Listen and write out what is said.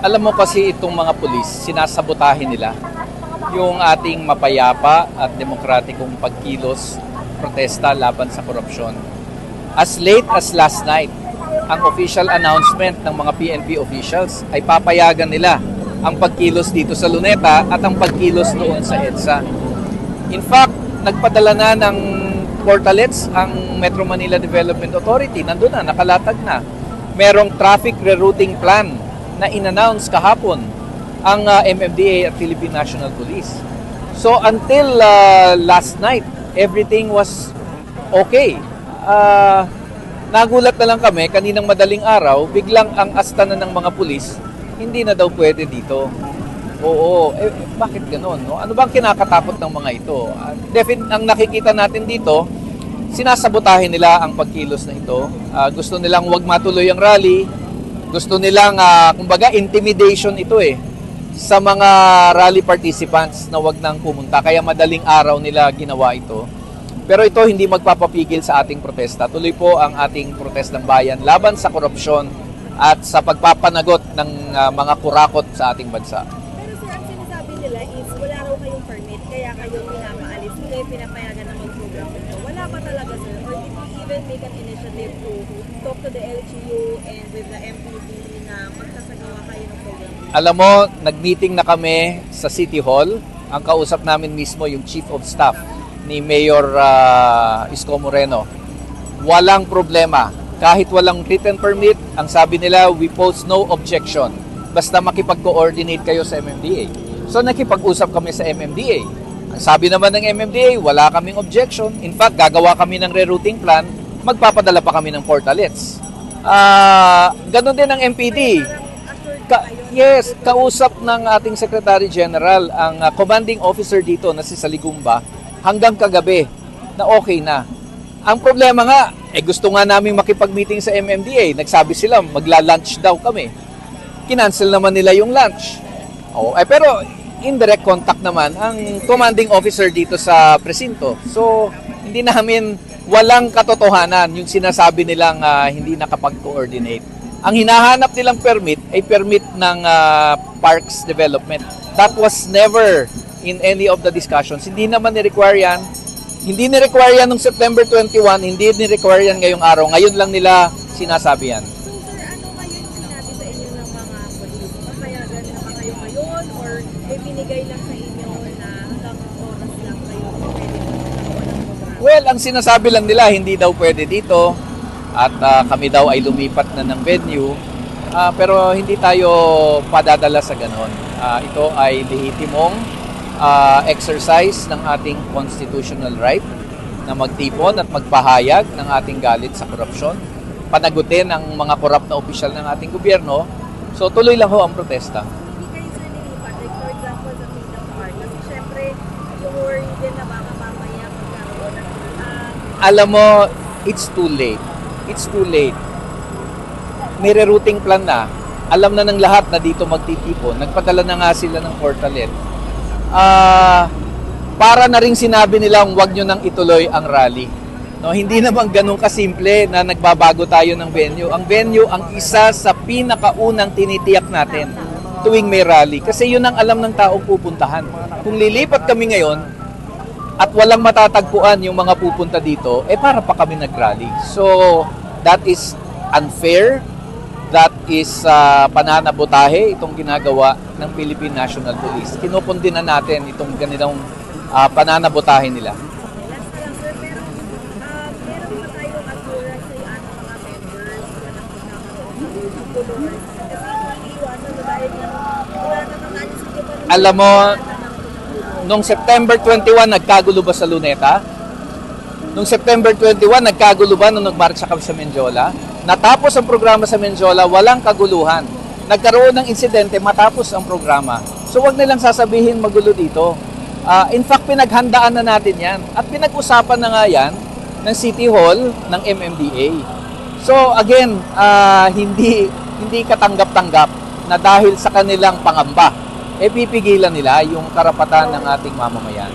Alam mo kasi itong mga pulis, sinasabotahin nila yung ating mapayapa at demokratikong pagkilos, protesta laban sa korupsyon. As late as last night, ang official announcement ng mga PNP officials ay papayagan nila ang pagkilos dito sa Luneta at ang pagkilos doon sa EDSA. In fact, nagpadala na ng portalets ang Metro Manila Development Authority. Nandun na, nakalatag na. Merong traffic rerouting plan na in-announce kahapon ang uh, MMDA at Philippine National Police. So until uh, last night, everything was okay. Uh, nagulat na lang kami, kaninang madaling araw, biglang ang asta na ng mga pulis, hindi na daw pwede dito. Oo, eh, bakit ganun? No? Ano bang kinakatakot ng mga ito? Uh, ang nakikita natin dito, sinasabotahin nila ang pagkilos na ito. Ah, gusto nilang wag matuloy ang rally. Gusto nilang, ah, kumbaga, intimidation ito eh sa mga rally participants na wag nang pumunta. Kaya madaling araw nila ginawa ito. Pero ito hindi magpapapigil sa ating protesta. Tuloy po ang ating protestang bayan laban sa korupsyon at sa pagpapanagot ng ah, mga kurakot sa ating bansa. Pero sir, ang sinasabi nila is wala raw kayong permit, kaya kayo pinapaalis, kayo pinapayagan na mag-program dito. Wala ba talaga sir? Or did you even make an initiative to talk to the LGU and with the MPD na magsasagawa kayo ng program? Alam mo, nag-meeting na kami sa City Hall. Ang kausap namin mismo yung Chief of Staff ni Mayor uh, Isko Moreno. Walang problema. Kahit walang written permit, ang sabi nila, we pose no objection. Basta makipag-coordinate kayo sa MMDA. So nakipag-usap kami sa MMDA. Sabi naman ng MMDA, wala kaming objection. In fact, gagawa kami ng rerouting plan, magpapadala pa kami ng portalets. Ah, ganun din ang MPD. Ka- yes, kausap ng ating Secretary General ang uh, commanding officer dito na si Saligumba hanggang kagabi na okay na. Ang problema nga, eh gusto nga naming makipag-meeting sa MMDA. Nagsabi sila magla-lunch daw kami. Kinancel naman nila yung lunch. Oh, eh pero indirect contact naman ang commanding officer dito sa presinto. So, hindi namin walang katotohanan yung sinasabi nilang ah, hindi nakapag-coordinate. Ang hinahanap nilang permit ay permit ng ah, Parks Development. That was never in any of the discussions. Hindi naman ni-require yan. Hindi ni-require yan nung September 21, hindi ni-require yan ngayong araw. Ngayon lang nila sinasabi yan. Binigay lang sa inyo na hanggang oras lang kayo pwede magkaroon ng program? Well, ang sinasabi lang nila, hindi daw pwede dito at ah, kami daw ay lumipat na ng venue. Ah, pero hindi tayo padadala sa ganon. Ah, ito ay lehitimong ah, exercise ng ating constitutional right na magtipon at magpahayag ng ating galit sa korupsyon. Panagutin ang mga korap na opisyal ng ating gobyerno. So tuloy lang ho ang protesta. Hindi kayo sir nilipat. Like for example, sa Kingdom Park. Kasi syempre, yung worry din na baka mamaya magkaroon ng ah, alam mo, it's too late. It's too late. May rerouting plan na. Alam na ng lahat na dito magtitipon. Nagpadala na nga sila ng portalet. Ah, para na rin sinabi nilang wag nyo nang ituloy ang rally. No, hindi naman ganun kasimple na nagbabago tayo ng venue. Ang venue ang isa sa pinakaunang tinitiyak natin tuwing may rally. Kasi yun ang alam ng taong pupuntahan. Kung lilipat kami ngayon, at walang matatagpuan yung mga pupunta dito, eh para pa kami nag-rally. So, that is unfair. That is uh, pananabotahe itong ginagawa ng Philippine National Police. Kinukundina natin itong ganitong uh, pananabotahe nila. na na na na Alam mo, Nung September 21, nagkagulo ba sa Luneta? Nung September 21, nagkagulo ba nung nagmarcha kami sa Menjola? Natapos ang programa sa Menjola, walang kaguluhan. Nagkaroon ng insidente matapos ang programa. So wag nilang sasabihin magulo dito. Ah, in fact, pinaghandaan na natin yan. At pinag-usapan na nga yan ng City Hall ng MMDA. So again, ah, hindi hindi katanggap-tanggap na dahil sa kanilang pangamba, eh pipigilan nila yung karapatan ng ating mamamayan.